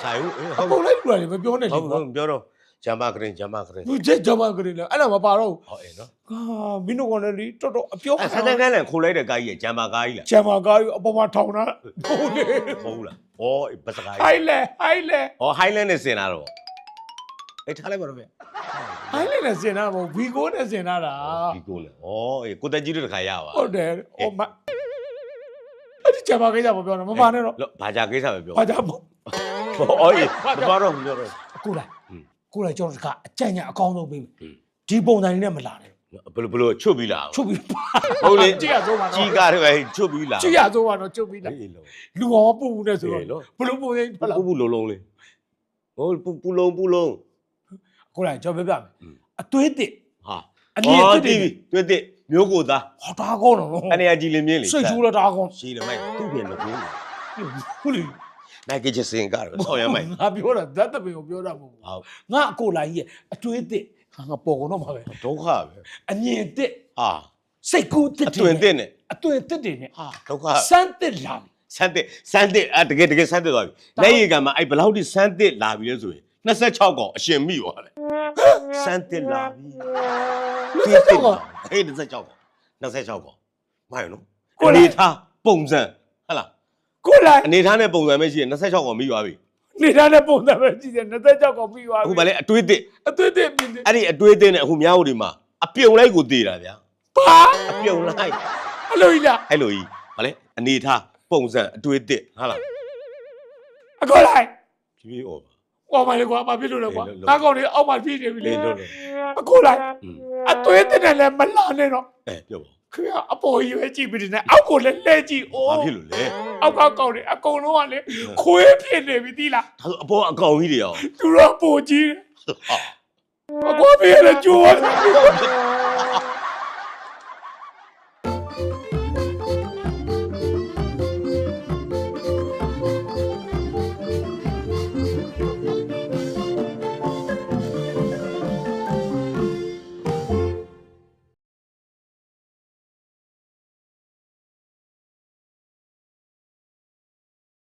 S1: ဆိုင်ဘူးအေး
S2: အ
S1: ဟုတ်
S2: ပုံလိုက်လူရတယ်မပြောနဲ့
S1: ဟု
S2: လေ
S1: တ်ဟုတ်ပြောတော့ ဂျမ်မာဂရင်ဂျမ်မာဂရင်
S2: သူချက်ကြမ်းကလေးလေအဲ့ဒါမပါတော့
S1: ဟောအေးနော်
S2: ဟာမင်းတို့ကလည်းလေတော်တော်အပြော
S1: အဲဆိုင်တိုင်းကလည်းခိုလိုက်တဲ့ကားကြီးကဂျမ်မာကားကြီးလား
S2: ကျမ်းမာကားကြီးအပေါ်မှာထောင်တာဟုတ်လေ
S1: ဟုတ်လားဩအေးဘတ်စကား
S2: ဟို
S1: ကြီး
S2: င်လေဟိုင်လေ
S1: ဩဟိုင်းလန်းနဲ့စင်လာတော့အေးထားလိုက်ပါတော့ဗျ
S2: ဟိုင်လေနဲ့စင်တာမဟုတ်ဘီကိုနဲ့စင်တာတာ
S1: ဒီကိုလေဩအေးကိုတက်ကြီးတို့တခါရပါ
S2: ဟုတ်တယ်ဟိုမအဲ့ဒီကျမ်းမာကိစ္စမပြောနဲ့မပါနဲ့တော့
S1: လို့ဘာကြကိစ္စပဲပြော
S2: ဘာကြောင့်မို့
S1: ဩအေးမတော်တော့ပြောတော့
S2: အခုလို ကို
S1: ယ်
S2: တိုင်ကျွန်တော်တကအကြံဉာဏ်အကောင်းဆုံးပေး
S1: မယ်
S2: ဒီပုံစံလေးနဲ့မလာနဲ့
S1: ဘယ်လိုဘယ်လိုချွတ်ပြီးလား
S2: ချုပ်ပြီးပါ
S1: ဟုတ်လေ
S2: ကြည့်ရဆုံးပါ
S1: ကြီး
S2: တော့
S1: ကားတွေပဲချွတ်ပြီးလား
S2: ကြည့်ရဆုံးပါတော့ချုပ်ပြီးလား
S1: လေလုံး
S2: လူဟောပူပူနဲ့ဆိုတေ
S1: လော့
S2: ဘလို့ပုံစံကြီးထွက်လာ
S1: ပူပူလုံးလုံးလေးဟိုပူပူလုံးပူလုံး
S2: ကိုယ်တိုင်ကျွန်တော်ပြောပြမယ်အသွေးတစ်
S1: ဟာ
S2: အမြင့်တစ်တွေ
S1: နဲ့တွေ့တဲ့မျိုးကိုသား
S2: ဟောတာကောင်းတော့လို့
S1: အနေအကြီးလင်းမြင်းလေး
S2: စိတ်ကျိုးတော့တာကောင်း
S1: ရှိတယ်မိုက်သူ့ပြင်မကူဘူး
S2: ဟုတ်လေ
S1: နိုင်ကချစင်ကားတော့ဆောင်းရမိုက်
S2: ငါပြောတာဇတ်တပင်ကိုပြောတာမဟုတ်ဘူး
S1: ဟုတ်
S2: ငါအကိုလိုက်ရဲ့အသွေးတစ်ဟာငါပေါ်ကုန်တော့မှာပဲ
S1: ဒုက္ခပဲ
S2: အမြင့်တစ်
S1: ဟာ
S2: စိတ်ကူးတစ်
S1: အသွင်တဲ့နဲ့
S2: အသွင်တစ်တွေနဲ့
S1: ဟာဒုက္ခ
S2: စမ်းတစ်လာပြီ
S1: စမ်းတဲ့စမ်းတဲ့အတကယ်တကယ်စမ်းတဲ့သွားပြီလက်ရည်ကမှအဲ့ဘလောက်ထိစမ်းတဲ့လာပြီလဲဆိုရင်26កောင်အရှင်မိသွားတယ်စမ်းတဲ့လာပြီ
S2: 26កောင်
S1: ဟေး26កောင်26កောင်မိုက်နော်အနေထားပုံစံဟဟလား
S2: ကိုလိုက်
S1: အနေထားနဲ့ပုံစံပဲရှိရင်26កောင်မိသွားပြီ
S2: နေတာနဲ့ပုံစံပဲကြည့်တယ်26កောင်ပြီးသွားပြီ
S1: အခုဗာလေအတွေးတစ်
S2: အသွေးတစ်မြင်တယ်
S1: အဲ့ဒီအတွေးအသင်းနဲ့အခုမြောက်ဦးဒီမှာအပြုံလိုက်ကိုတည်တာဗျာ
S2: ပါ
S1: အပြုံလိုက်
S2: အလိုကြီးလား
S1: အဲ့လိုကြီးဗာလေအနေထားပုံစံအတွေးတစ်ဟာလား
S2: အကိုလိုက်
S1: ဖြည်းဖြည်းဩပါ
S2: ဟောမလေးကွာဘာဖြစ်လို့လဲကွာ
S1: အေးလို့
S2: ငါကောင်တွေအောက်မှာပြေးနေပြီလေ
S1: လေးလို့လို့
S2: အကိုလိုက်
S1: อืม
S2: အသွေးတစ်နဲ့လည်းမလာနဲ့တော့
S1: အဲပြောပါ
S2: ခင်ဗျာအပေါ်ကြီးပဲကြည့်ပြီးနေအောက်ကိုလည်းလှည့်ကြည့်အိုး
S1: ဘာဖြစ်လို့လဲ
S2: အောက်ကကောင်တွေအကုန်လုံးကလေခွေးဖြစ်နေပြီသီလား
S1: ဒါဆိုအပေါ်အကောင်ကြီးတွေရော
S2: သူတို့ပိုကြီးတယ်
S1: ဟာ
S2: အကွာပြေးရကြိုး